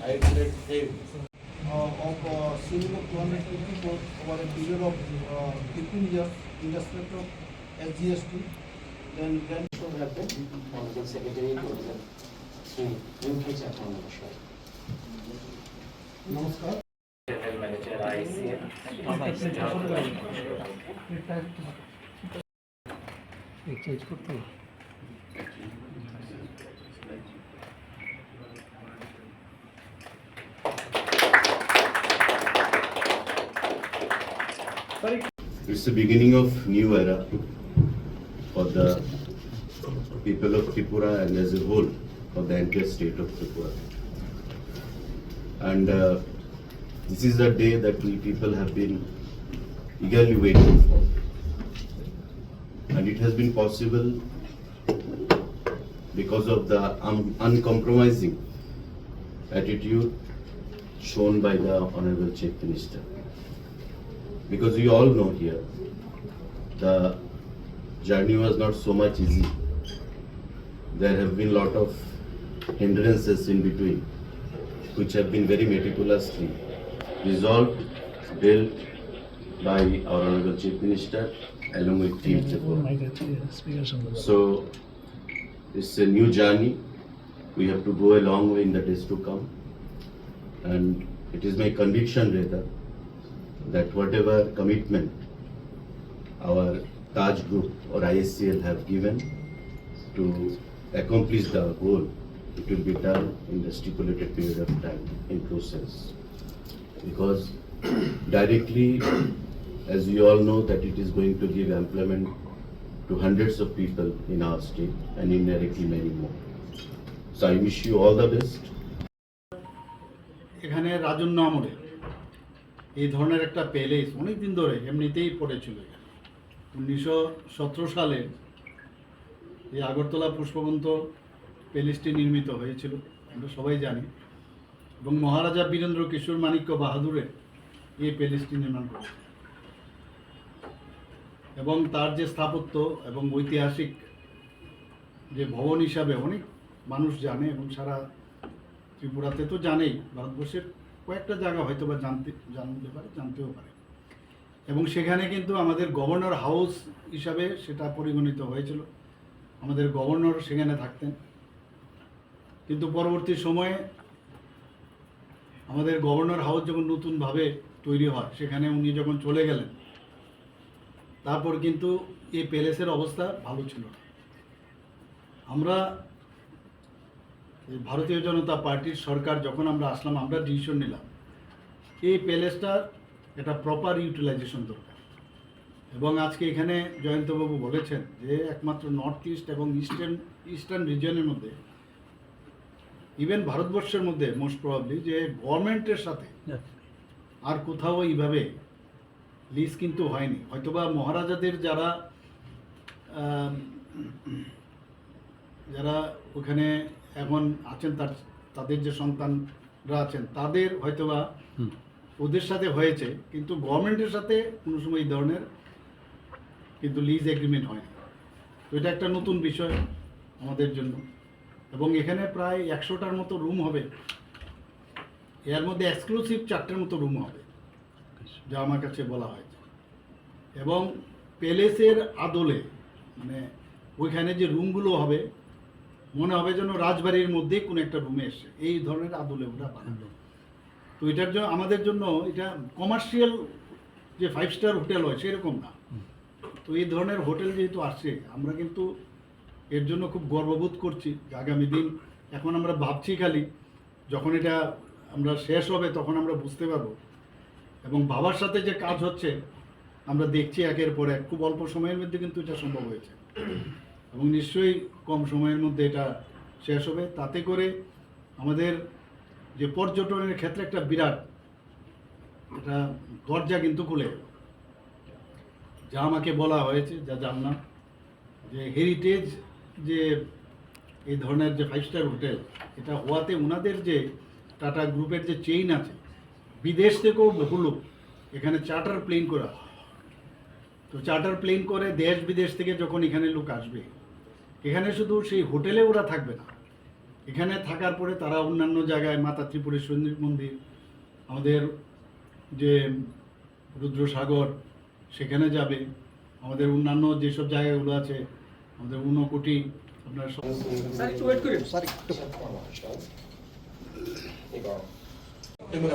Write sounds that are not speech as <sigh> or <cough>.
uh, of uh, civil of 254 over a period of uh, 15 years in respect of SGST, then then should have been Honorable Secretary Shri Mukesh Chakma মহাশয় নমস্কার general manager ICM change করতে হবে It's the beginning of new era for the people of Tripura and as a whole for the entire state of Tripura. And uh, this is a day that we people have been eagerly waiting for. And it has been possible because of the un- uncompromising attitude shown by the Honorable Chief Minister because we all know here the journey was not so much easy. There have been a lot of hindrances in between, which have been very meticulously resolved, dealt by our Honorable Chief Minister along with Team Tripura. So it's a new journey. We have to go a long way in the days to come. And it is my conviction rather that whatever commitment our Taj Group or ISCL have given to accomplish the goal, it will be done in the stipulated period of time in process. Because <clears throat> directly, as we all know, that it is going to give employment to hundreds of people in our state and indirectly many more. So I wish you all the best. এখানে রাজন্য আমলে এই ধরনের একটা palace অনেক দিন ধরে এমনিতেই পড়েছিল উনিশশো সতেরো সালে এই আগরতলা পুষ্পবন্ত প্যালেসটি নির্মিত হয়েছিল, আমরা সবাই জানি। এবং মহারাজা বীরেন্দ্র কিশোর মাণিক্য বাহাদুরের এই প্যালেসটি নির্মাণ করেছে এবং তার যে স্থাপত্য এবং ঐতিহাসিক যে ভবন হিসাবে অনেক মানুষ জানে এবং সারা ত্রিপুরাতে তো জানেই, ভারতবর্ষের। কয়েকটা জায়গা হয়তো বা জানতে জানতে পারে, জানতেও পারে। এবং সেখানে কিন্তু আমাদের গভর্নর হাউস হিসাবে সেটা পরিগণিত হয়েছিল। আমাদের গভর্নর সেখানে থাকতেন। কিন্তু পরবর্তী সময়ে আমাদের গভর্নর হাউস যখন নতুনভাবে তৈরি হয়, সেখানে উনি যখন চলে গেলেন, তারপর কিন্তু এই প্যালেসের অবস্থা ভালো ছিল আমরা ভারতীয় জনতা পার্টির সরকার যখন আমরা আসলাম আমরা ডিসিশন নিলাম। এই প্যালেসটার একটা প্রপার ইউটিলাইজেশন দরকার। এবং আজকে এখানে জয়ন্তবাবু বলেছেন যে একমাত্র নর্থ ইস্ট এবং ইস্টার্ন ইস্টার্ন রিজনের মধ্যে ইভেন ভারতবর্ষের মধ্যে মোস্ট প্রবাবলি যে গভর্নমেন্টের সাথে আর কোথাও এইভাবে লিজ কিন্তু হয়নি। হয়তোবা মহারাজাদের যারা যারা ওখানে এখন আছেন তার তাদের যে সন্তানরা আছেন তাদের হয়তোবা ওদের সাথে হয়েছে কিন্তু গভর্নমেন্টের সাথে কোনো সময় এই ধরনের কিন্তু লিজ এগ্রিমেন্ট হয়নি তো এটা একটা নতুন বিষয় আমাদের জন্য। এবং এখানে প্রায় একশোটার মতো রুম হবে। এর মধ্যে এক্সক্লুসিভ চারটের মতো রুম হবে যা আমার কাছে বলা হয়েছে। এবং প্যালেসের আদলে মানে ওইখানে যে রুমগুলো হবে মনে হবে যেন রাজবাড়ির মধ্যে কোনো একটা রুমে এসে এই ধরনের আদলে ওরা বানাবে তো এটার জন্য আমাদের জন্য এটা কমার্শিয়াল যে ফাইভ স্টার হোটেল হয় সেরকম না। তো এই ধরনের হোটেল যেহেতু আসছে আমরা কিন্তু এর জন্য খুব গর্ববোধ করছি আগামী দিন এখন আমরা ভাবছি খালি যখন এটা আমরা শেষ হবে তখন আমরা বুঝতে পারব। এবং বাবার সাথে যে কাজ হচ্ছে, আমরা দেখছি একের পর এক, খুব অল্প সময়ের মধ্যে কিন্তু এটা সম্ভব হয়েছে। এবং নিশ্চয়ই কম সময়ের মধ্যে এটা শেষ হবে তাতে করে আমাদের যে পর্যটনের ক্ষেত্রে একটা বিরাট এটা দরজা কিন্তু খুলে যা আমাকে বলা হয়েছে, যা জানলাম, যে হেরিটেজ যে এই ধরনের যে ফাইভ স্টার হোটেল এটা হওয়াতে ওনাদের যে টাটা গ্রুপের যে চেইন আছে, বিদেশ থেকেও বহু লোক এখানে চার্টার প্লেন করা। তো চার্টার প্লেন করে দেশ বিদেশ থেকে যখন এখানে লোক আসবে এখানে শুধু সেই হোটেলে ওরা থাকবে না। এখানে থাকার পরে তারা অন্যান্য জায়গায় মাতা ত্রিপুরেশ্বরী মন্দির আমাদের যে রুদ্রসাগর সেখানে যাবে। আমাদের অন্যান্য যেসব জায়গাগুলো আছে আমাদের ঊনকোটি আপনার সব স্যার একটু ওয়েট করেন স্যার একটু